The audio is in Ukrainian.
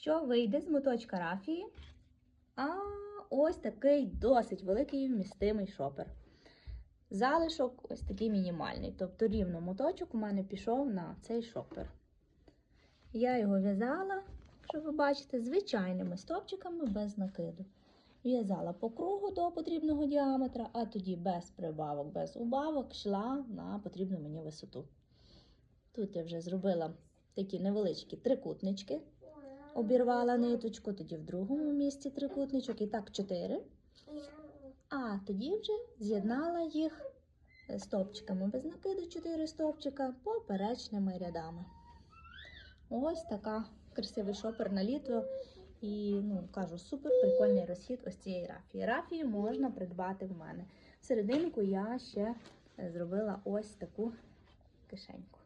що вийде з моточка рафії. А ось такий досить великий вмістимий шопер. Залишок ось такий мінімальний. Тобто рівно моточок у мене пішов на цей шопер. Я його в'язала, якщо ви бачите, звичайними стопчиками без накиду. В'язала по кругу до потрібного діаметра, а тоді без прибавок, без убавок йшла на потрібну мені висоту. Тут я вже зробила такі невеличкі трикутнички, обірвала ниточку, тоді в другому місці трикутничок, і так чотири. А тоді вже з'єднала їх стовпчиками без накиду, 4 стовпчика поперечними рядами. Ось така красивий шопер на літо. І ну, кажу, супер прикольний розхід ось цієї рафії. Рафії можна придбати в мене. Всерединку я ще е, зробила ось таку кишеньку.